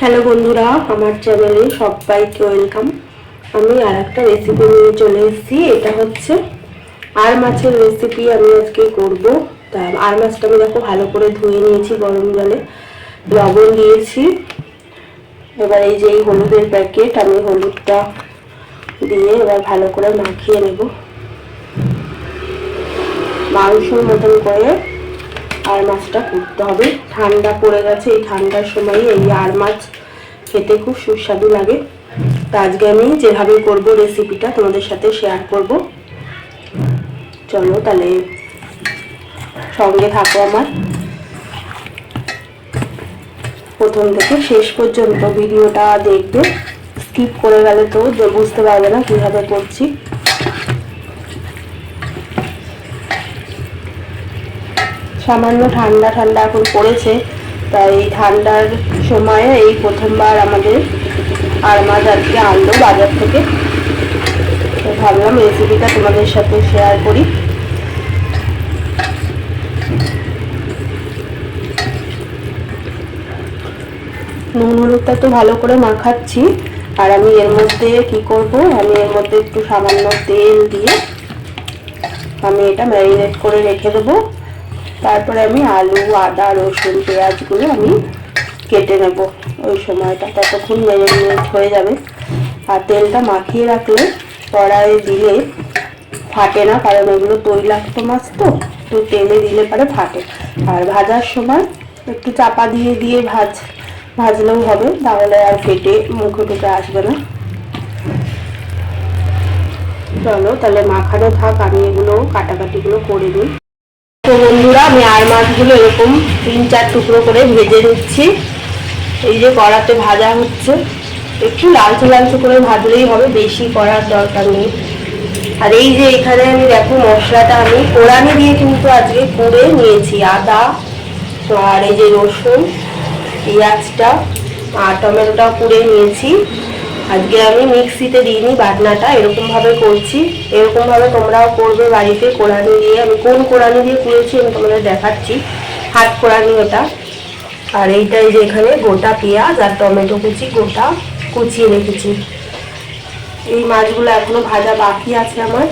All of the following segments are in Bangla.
হ্যালো বন্ধুরা, আমার চ্যানেলে সবাইকে ওয়েলকাম। আমি আর একটা রেসিপি নিয়ে চলে এসেছি, এটা হচ্ছে আর মাছের রেসিপি আমি আজকে করব। তা আর মাছটা আমি দেখো ভালো করে ধুয়ে নিয়েছি গরম জলে। লবণ দিয়েছি। এবার এই যে এই হলুদের প্যাকেট আমি হলুদটা দিয়ে এবার ভালো করে মাখিয়ে নেব। মাংসের মতন করে আর মাছটা করতে হবে। ঠান্ডা পড়ে গেছে, এই ঠান্ডার সময় এই আর মাছ খেতে খুব সুস্বাদু লাগে। তা আজকে আমি যেভাবে করব রেসিপিটা তোমাদের সাথে শেয়ার করব। চলো তাহলে সঙ্গে থাকো আমার। প্রথম থেকে শেষ পর্যন্ত ভিডিওটা দেখবে। স্কিপ করে গেলে তো বুঝতে পারবে না কীভাবে করছি। সামান্য ঠান্ডা ঠান্ডা এখন পড়েছে, তাই ঠান্ডার সময়ে এই প্রথমবার আমাদের আর মাছ আজকে আনলো বাজার থেকে। তো ভাবলাম রেসিপিটা তোমাদের সাথে শেয়ার করি। নুন হলুদটা তো ভালো করে মাখাচ্ছি, আর আমি এর মধ্যে কি করব? আমি এর মধ্যে একটু সামান্য তেল দিয়ে আমি এটা ম্যারিনেট করে রেখে দেবো। তারপরে আমি আলু, আদা, রসুন, পেঁয়াজগুলো আমি কেটে নেব ওই সময়টা ততক্ষণ ম্যারিনেট হয়ে যাবে। আর তেলটা মাখিয়ে রাখলে কড়াইয়ে দিলে ফাটে না, কারণ এগুলো তৈলাক্ত মাছ তো তো তেলে দিলে পরে ফাটে। আর ভাজার সময় একটু চাপা দিয়ে দিয়ে ভাজ, ভাজলেও হবে, তাহলে আর ফেটে, মুখে টুকে আসবে না। চলো, তাহলে মাখানো থাক, আমি এগুলো কাটাকাটিগুলো করে নিই। তো বন্ধুরা, আমি আর মাছগুলো এরকম তিন চার টুকরো করে ভেজে নিচ্ছি। এই যে কড়াতে ভাজা হচ্ছে। একটু লালচে লালচে করে ভাজলেই হবে, বেশি করার দরকার নেই। আর এই যে এখানে আমি দেখো মশলাটা আমি কোরআনি দিয়ে কিন্তু আজকে করে নিয়েছি, আদা আর এই যে রসুন, পেঁয়াজটা, আর টমেটোটাও পুড়ে নিয়েছি। আজকে আমি মিক্সিতে দিইনি বাটনাটা, এরকমভাবে করছি। এরকমভাবে তোমরাও করবে বাড়িতে কোরআনি দিয়ে। আমি কোন কোরআনি দিয়ে করেছি আমি তোমাদের দেখাচ্ছি হাত কোরআনি ওটা। আর এইটাই যে এখানে গোটা পেঁয়াজ আর টমেটো কুচি, গোটা কুচিয়ে রেখেছি। এই মাছগুলো এখনও ভাজা বাকি আছে আমার।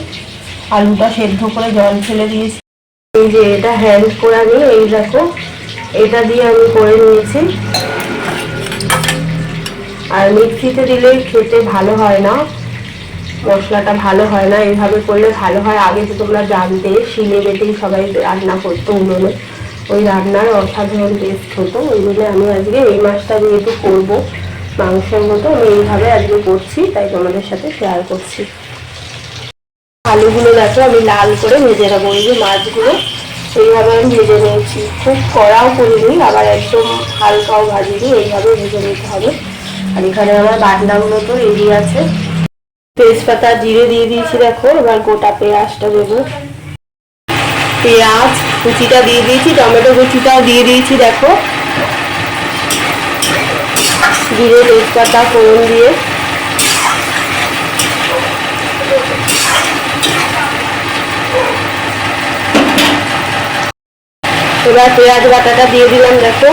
আলুটা সেদ্ধ করে জল ফেলে দিয়েছি। এই যে এটা হ্যান্ড কোরআনি এই দেখো। এটা দিয়ে আমি করে নিয়েছি। আর মিক্সিতে দিলে খেতে ভালো হয় না, মশলাটা ভালো হয় না এইভাবে করলে ভালো হয়। আগে তো তোমরা জানতে, শিলে বেটেই সবাই রান্না করতো উনুনে। ওই রান্নার অসাধারণ টেস্ট হতো। ওই জন্য আমি আজকে এই মাছটা যেহেতু করব, মাংসের মতো, আমি এইভাবে আজকে করছি, তাই তোমাদের সাথে শেয়ার করছি। আলুগুলো দেখো, আমি লাল করে এই যে মাছগুলো। এইভাবে আমি ভেজে নিয়েছি। খুব কড়াও করিনি, আবার একদম হালকাও ভাজিনি, এইভাবে ভেজে নিতে হবে। আর এখানে আমার বাটনাগুলো তো রেডি আছে। তেজপাতা জিরে দিয়ে দিয়েছি দেখো, এবার গোটা পেঁয়াজটা দেবো। পেঁয়াজ কুচিটা দিয়ে দিয়েছি, টমেটো কুচিটাও দিয়ে দিয়েছি দেখো। জিরে, তেজপাতা, ফোড়ন দিয়ে। এবার পেঁয়াজ বাটাটা দিয়ে দিলাম দেখো।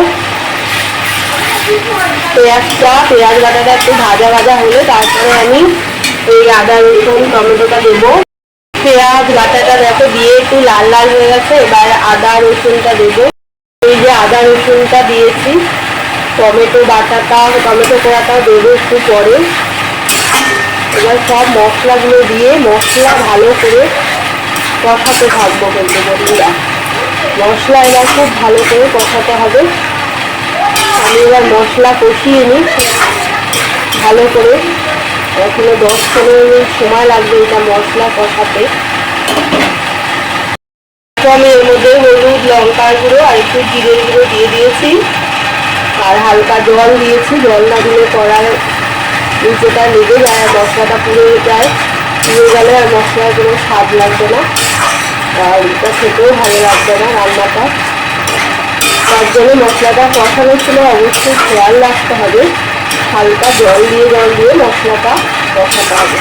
পেঁয়াজটা, পেঁয়াজ বাটাটা একটু ভাজা ভাজা হলে তারপরে আমি এই আদা, রসুন, টমেটোটা দেবো। পেঁয়াজ বাটাটা দেখো দিয়ে একটু লাল লাল হয়ে গেছে, এবার আদা, রসুনটা দেবো। এই যে আদা, রসুনটা দিয়েছি, টমেটো বাটাটা, টমেটো পোড়াটাও দেবো একটু পরে। এবার সব মশলাগুলো দিয়ে মশলা ভালো করে কষাতে থাকব কিন্তু বন্ধুরা। মশলা এবার খুব ভালো করে কষাতে হবে। আমি এবার মশলা কষিয়ে নিই। ভালো করে। এখনও দশ পনেরো মিনিট সময় লাগবে এটা মশলা কষাতে। আমি এর মধ্যে হলুদ, লঙ্কার গুঁড়ো আর একটু জিরের গুঁড়ো দিয়ে দিয়েছি। আর হালকা জল দিয়েছি। জল না দিলে কড়ার নিচেটা লেগে যায় আর মশলাটা পুড়ে যায়, পুড়ে গেলে আর মশলার কোনো স্বাদ লাগবে না। আর এটা খেতেও ভালো লাগবে না রান্নাটা। তার জন্য মশলাটা কষানোর সময় অবশ্যই খেয়াল রাখতে হবে। হালকা জল দিয়ে জল দিয়ে মশলাটা কষাতে হবে।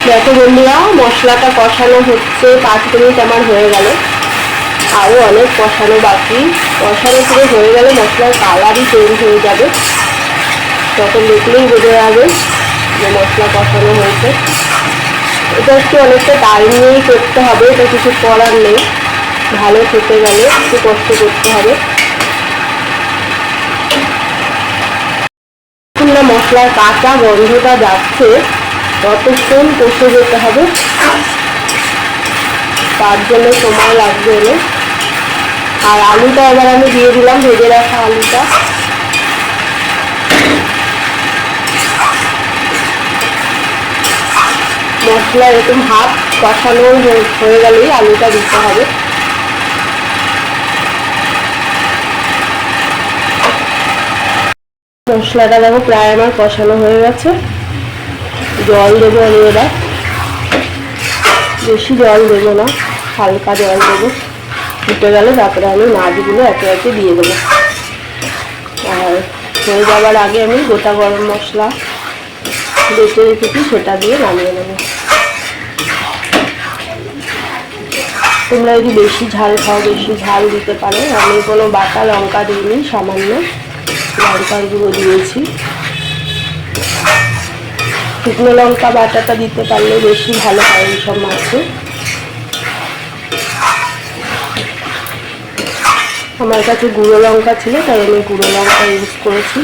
দেখো বন্ধুরা, মশলাটা কষানো হচ্ছে, পাঁচ মিনিট আমার হয়ে গেল। আরও অনেক কষানো বাকি। কষানো পুরো হয়ে গেলে মশলার কালারই চেঞ্জ হয়ে যাবে। তখন দেখলেই বোঝা যাবে যে মশলা কষানো হয়েছে। এটা একটু অনেকটা টাইম নিয়েই করতে হবে, এটা কিছু করার নেই। ভালো খেতে গেলে একটু কষ্ট করতে হবে। না মশলার কাঁচা গন্ধটা যাচ্ছে ততক্ষণ কষে যেতে হবে, তার জন্য সময় লাগবে আর আলুটা এবার আমি দিয়ে দিলাম, ভেজে রাখা আলুটা। মশলা এরকম হাফ কষানো হয়ে- গেলেই আলুটা দিতে হবে। মশলাটা দেখো প্রায় আমার কষানো হয়ে গেছে। জল দেবো আমি এবার। বেশি জল দেবো না, হালকা জল দেবো। ফুটে গেলে তারপরে আমি মাছগুলো একে একে দিয়ে দেবো। আর হয়ে যাওয়ার আগে আমি গোটা গরম মশলা বেটে রেখেছি, সেটা দিয়ে নামিয়ে নেব। তোমরা যদি বেশি ঝাল খাও, বেশি ঝাল দিতে পারো। আমি কোনো বাটা লঙ্কা দিইনি, সামান্য লঙ্কার গুঁড়ো দিয়েছি। শুকনো লঙ্কা বাটাটা দিতে পারলে বেশি ভালো হয় এইসব মাছে। আমার কাছে গুঁড়ো লঙ্কা ছিল, তাই আমি গুঁড়ো লঙ্কা ইউজ করেছি।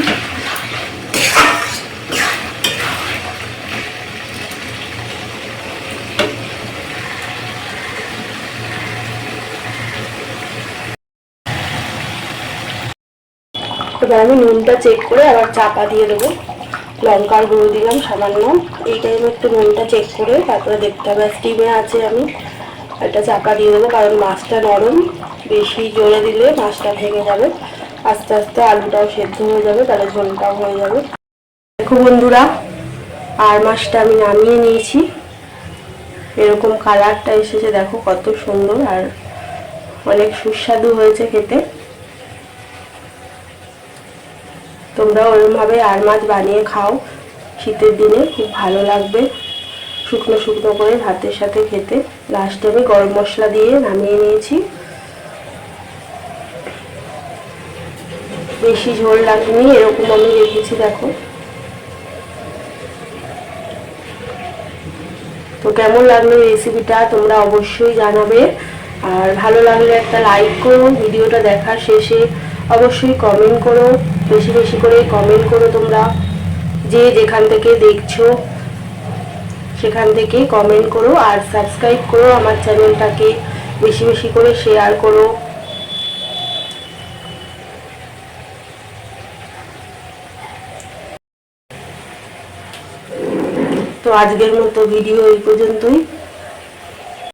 এবার আমি নুনটা চেক করে আবার চাপা দিয়ে দেবো। লঙ্কার গুঁড়ো দিলাম, সামান্য। এই টাইমে একটু নুনটা চেক করে তারপরে দেখতে হবে স্টিমে আছে আমি একটা চাপা দিয়ে দেবো, কারণ মাছটা নরম। বেশি জোরে দিলে মাছটা ভেঙে যাবে। আস্তে আস্তে আলুটাও সেদ্ধ হয়ে যাবে, তাহলে ঝোলটাও হয়ে যাবে। দেখো বন্ধুরা, আর মাছটা আমি নামিয়ে নিয়েছি। এরকম কালারটা এসেছে, দেখো কত সুন্দর। আর অনেক সুস্বাদু হয়েছে খেতে। তোমরা ওরমভাবে আর মাছ বানিয়ে খাও। শীতের দিনে খুব ভালো লাগবে শুকনো শুকনো করে ভাতের সাথে খেতে। লাস্টে আমি গরম মশলা দিয়ে নামিয়ে নিয়েছি। বেশি ঝোল লাগেনি, এরকম আমি রেখেছি দেখো। তো কেমন লাগল রেসিপিটা তোমরা অবশ্যই জানাবে। আর ভালো লাগলে একটা লাইক করো, ভিডিওটা দেখার শেষে অবশ্যই কমেন্ট করো, বেশি বেশি করে কমেন্ট করো তোমরা। যে যেখান থেকে দেখছ, সেখান থেকে কমেন্ট করো আর সাবস্ক্রাইব করো আমার চ্যানেলটাকে বেশি বেশি করে শেয়ার করো। তো আজকের মতো ভিডিও এই পর্যন্তই।